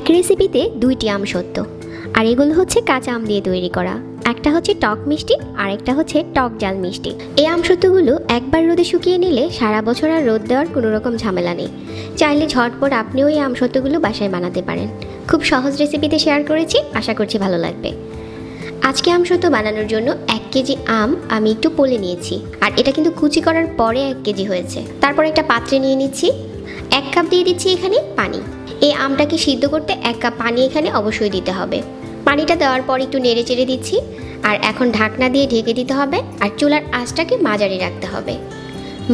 এক রেসিপিতে দুইটি আম সত্য। আর এগুলো হচ্ছে কাঁচা আম দিয়ে তৈরি করা। একটা হচ্ছে টক মিষ্টি আর একটা হচ্ছে টক জাল মিষ্টি। এই আমসত্ত্বগুলো একবার রোদে শুকিয়ে নিলে সারা বছর আর রোদ দেওয়ার কোনো রকম ঝামেলা নেই। চাইলে ঝটপট আপনিও এই আমসত্ত্বগুলো বাসায় বানাতে পারেন। খুব সহজ রেসিপিতে শেয়ার করেছি, আশা করছি ভালো লাগবে। আজকে আমসত্ত্ব বানানোর জন্য এক কেজি আম আমি একটু পলে নিয়েছি। আর এটা কিন্তু কুচি করার পরে এক কেজি হয়েছে। তারপর একটা পাত্রে নিয়ে নিচ্ছি। এক কাপ দিয়ে দিচ্ছি এখানে পানি। এই আমটাকে সিদ্ধ করতে এক কাপ পানি এখানে অবশ্যই দিতে হবে। পানিটা দেওয়ার পর একটু নেড়ে চেড়ে দিচ্ছি, আর এখন ঢাকনা দিয়ে ঢেকে দিতে হবে, আর চুলার আঁচটাকে মাঝারি রাখতে হবে।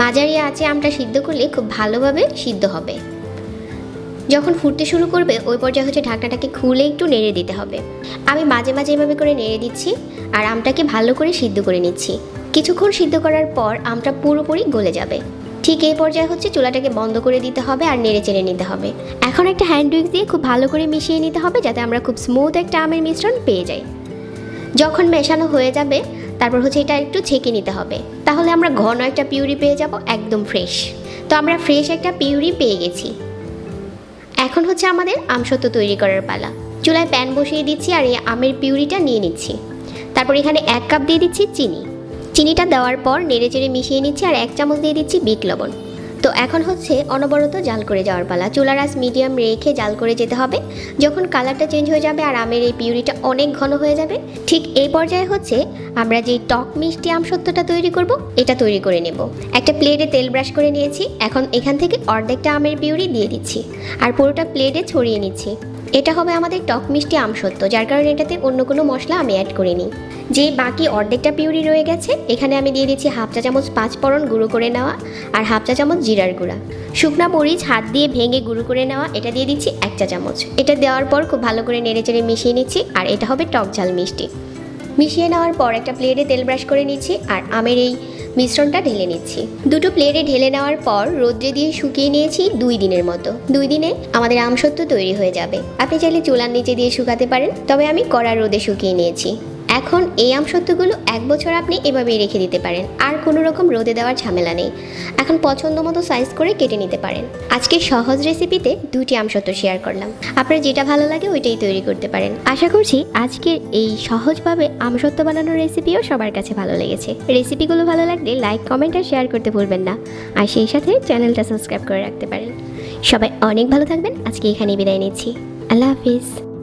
মাঝারি আঁচে আমটা সিদ্ধ করলে খুব ভালোভাবে সিদ্ধ হবে। যখন ফুটতে শুরু করবে, ওই পর্যায়ে হচ্ছে ঢাকনাটাকে খুলে একটু নেড়ে দিতে হবে। আমি মাঝে মাঝে এভাবে করে নেড়ে দিচ্ছি, আর আমটাকে ভালো করে সিদ্ধ করে নিচ্ছি। কিছুক্ষণ সিদ্ধ করার পর আমটা পুরোপুরি গলে যাবে। ঠিক এই পর্যায়ে হচ্ছে চুলাটাকে বন্ধ করে দিতে হবে আর নেড়ে চেড়ে নিতে হবে। এখন একটা হ্যান্ড উইক দিয়ে খুব ভালো করে মিশিয়ে নিতে হবে যাতে আমরা খুব স্মুথ একটা আমের মিশ্রণ পেয়ে যাই। যখন মেশানো হয়ে যাবে, তারপর হচ্ছে এটা একটু ছেঁকে নিতে হবে। তাহলে আমরা ঘন একটা পিউরি পেয়ে যাব, একদম ফ্রেশ তো আমরা ফ্রেশ একটা পিউরি পেয়ে গেছি। এখন হচ্ছে আমাদের আমসত্ব তৈরি করার পালা। চুলায় প্যান বসিয়ে দিচ্ছি আর এই আমের পিউরিটা নিয়ে নিচ্ছি। তারপর এখানে এক কাপ দিয়ে দিচ্ছি চিনি। চিনিটা দেওয়ার পর নেড়ে চেড়ে মিশিয়ে নিচ্ছি আর এক চামচ দিয়ে দিচ্ছি বিট লবণ। তো এখন হচ্ছে অনবরত জাল করে যাওয়ার পালা। চুলার আঁচ মিডিয়াম রেখে জাল করে যেতে হবে। যখন কালারটা চেঞ্জ হয়ে যাবে আর আমের এই পিউরিটা অনেক ঘন হয়ে যাবে, ঠিক এই পর্যায়ে হচ্ছে আমরা যেই টক মিষ্টি আমসত্বটা তৈরি করব, এটা তৈরি করে নেব। একটা প্লেটে তেল ব্রাশ করে নিয়েছি। এখন এখান থেকে অর্ধেকটা আমের পিউরি দিয়ে দিচ্ছি আর পুরোটা প্লেটে ছড়িয়ে নিচ্ছি। এটা হবে আমাদের টক মিষ্টি আমসত্ব যার কারণে এটাতে অন্য কোনো মশলা আমি অ্যাড করিনি। যে বাকি অর্ধেকটা পিউরি রয়ে গেছে, এখানে আমি দিয়ে দিচ্ছি হাফ চা চামচ পাঁচ ফোড়ন গুঁড়ো করে নেওয়া আর হাফ চা চামচ জিরার গুঁড়া। শুকনা মরিচ হাত দিয়ে ভেঙে গুঁড়ো করে নেওয়া, এটা দিয়ে দিচ্ছি এক চা চামচ। এটা দেওয়ার পর খুব ভালো করে নেড়ে চেড়ে মিশিয়ে নিচ্ছি আর এটা হবে টক ঝাল মিষ্টি। মিশিয়ে নেওয়ার পর একটা প্লেটে তেল ব্রাশ করে নিচ্ছি আর আমের এই মিশ্রণটা ঢেলে নিচ্ছি। দুটো প্লেটে ঢেলে নেওয়ার পর রোদ্রে দিয়ে শুকিয়ে নিয়েছি দুই দিনের মতো। দুই দিনে আমাদের আমসত্ব তৈরি হয়ে যাবে। আপনি চাইলে চুলার নিচে দিয়ে শুকাতে পারেন, তবে আমি কড়া রোদে শুকিয়ে নিয়েছি। এখন এই আমসত্ত্বগুলো এক বছর আপনি এভাবেই রেখে দিতে পারেন। আর কোনো রকম রোদে দেওয়ার ঝামেলা নেই। এখন পছন্দ মতো সাইজ করে কেটে নিতে পারেন। আজকে সহজ রেসিপিতে দুটি আমসত্ত্ব শেয়ার করলাম। আপনার যেটা ভালো লাগে ওইটাই তৈরি করতে পারেন। আশা করছি আজকের এই সহজভাবে আমসত্ত্ব বানানোর রেসিপিও সবার কাছে ভালো লেগেছে। রেসিপিগুলো ভালো লাগলে লাইক কমেন্ট আর শেয়ার করতে ভুলবেন না। আর সেই সাথে চ্যানেলটা সাবস্ক্রাইব করে রাখতে পারেন। সবাই অনেক ভালো থাকবেন। আজকে এখানেই বিদায় নিচ্ছি। আল্লাহ হাফিজ।